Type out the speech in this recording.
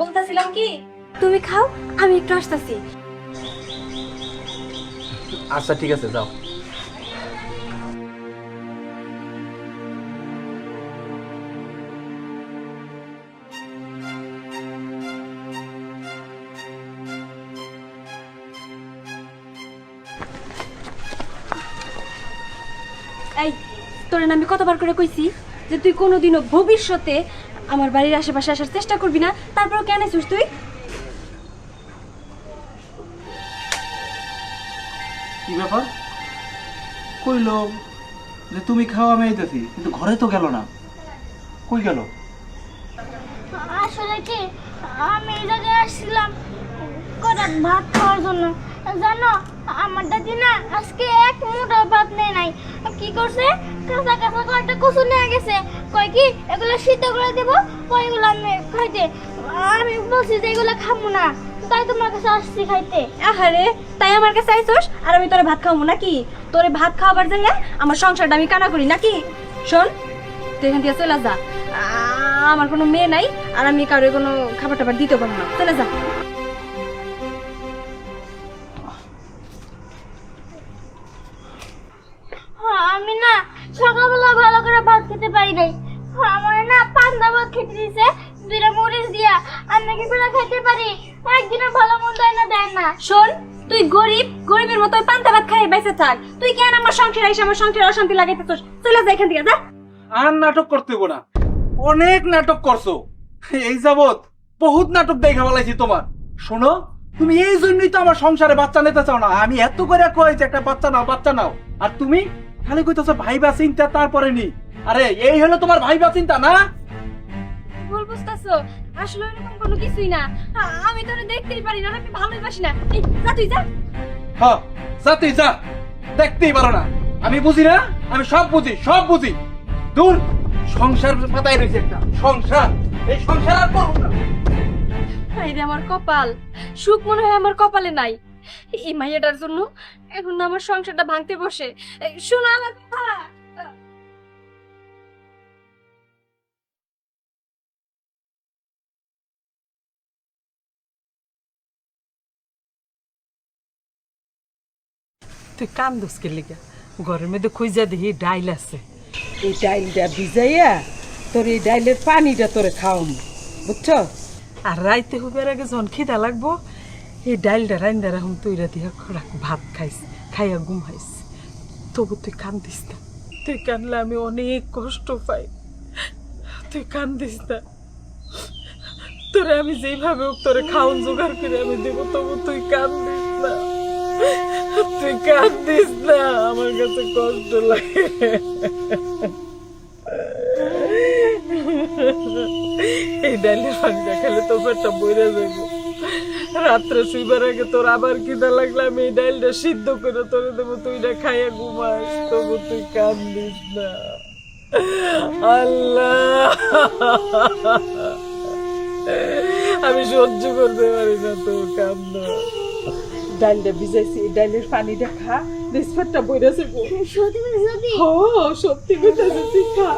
বলতেছিলাম কি তুমি খাও আমি একটু আসতেছি। আচ্ছা ঠিক আছে যাও। এই তোর আমি কতবার করে কইছি যে তুই কোনোদিনও ভবিষ্যতে আমার বাড়ির আশেপাশে আসার চেষ্টা করবি না তারপরেও কেন আছিস তুই? কি ব্যাপার? কইলো যে তুমি খাওয়া আমি আইতেছি কিন্তু ঘরে তো গেল না। কই গেল? আসলে কি আমি এই জায়গায় আসছিলাম কটা ভাত খাওয়ার জন্য। জানো আমার দাদি না আজকে এক মুঠো ভাত নেই নাই। কি করছে? কাঁচা কাঁচা কয়েকটা কচু নিয়ে গেছে। কয় কি, এগুলো সিদ্ধ করে দেবো ওইগুলো আমি খাইতে। আমি বলছি যে এগুলো খাব না। তাই তোমার কাছে আসছি খাইতে। আহারে, তাই আমার কাছে আইসোস? আর আমি তোরে ভাত খাওয়াবো নাকি? তোরে ভাত খাওয়াবার জায়গা আমার সংসারটা আমি কানা করি নাকি? শোন, তুই এখান থেকে চলে যা। আমার কোনো মেয়ে নাই, আর আমি কারও কোনো খাবার টাবার দিতে পারব না। চলে যা। খেতে পারি নাই। আমার না পান্তা ভাত খেতে দিছে দুইটা মরিচ দিয়া। আমি নাকি বেলা খেতে পারি। একদিনও ভালো মন্দ না দেয় না। শোন তুই গরিব গরিবের মতো পান্তা ভাত খাই বেঁচে থাক। তুই কেন আমার সংসার এসে আমার সংসারে অশান্তি লাগাইতেছিস? চলে যা এখান থেকে যা। আর নাটক করতে না। অনেক নাটক করছ। এই যাবৎ বহুত নাটক দেখা বলাইছি তোমার। শোনো তুমি এই জন্যই তো আমার সংসারে বাচ্চা নিতে চাও না। আমি এত করে কই যে একটা বাচ্চা নাও বাচ্চা নাও। আর তুমি খালি কইতেছো ভাইবা চিন্তা তারপরে নি। আরে এই হলো তোমার ভাই ভাইবা চিন্তা না? ভুল বুঝতেছো। আসলে এরকম কোনো কিছুই না। আমি তোরে দেখতেই পারি না আমি ভালোই বাসি না। এই যা তুই যা। হ্যাঁ যা তুই যা। দেখতেই পারো না। আমি বুঝি না? আমি সব বুঝি সব বুঝি। দূর সংসার পাতায় রয়েছে একটা সংসার। এই সংসার আর করব না। হাই রে আমার কপাল। সুখ মনে হয় আমার কপালে নাই। এই মাইয়াটার জন্য এখন আমার সংসারটা ভাঙতে বসে। শোনো আমার কথা। তুই কান্দস কে লিগা? ঘরের মধ্যে খুঁজা দেখি ডাইল আছে। এই ডাইলটা ভিজাইয়া তোর এই ডাইলের পানিটা তোরে খাওয়াম বুঝছ? আর রাইতে হুবের আগে যখন খিদা লাগবো এই ডাইলটা রাইন্দা রাখুন তুই দিয়া খোরাক ভাত খাইস খাইয়া ঘুমাইস তবু তুই কান্দিস না। তুই কানলে আমি অনেক কষ্ট পাই। তুই কান্দিস না। তোরে আমি যেইভাবে হোক তোরে খাওন জোগাড় করে আমি দেবো তবু তুই কান্দিস না। তুই কান্দিস না, আমার কাছে কষ্ট লাগে। এই ডালের পানিটা খেলে তো পেটটা বইরে যাইব। রাত্রে শুইবার আগে তোর আবার কিনা লাগলে আমি এই ডালটা সিদ্ধ করে তোরে দেবো, তুই না খাইয়া ঘুমাস, তবু তুই কান্দিস না। আল্লাহ! আমি সহ্য করতে পারি না তোর কান্দ ডালটা ভিজাইছি এই ডালের পানিটা খা বইরা বইরাছে সত্যি সত্যি? ও সত্যি কথা তুই খা।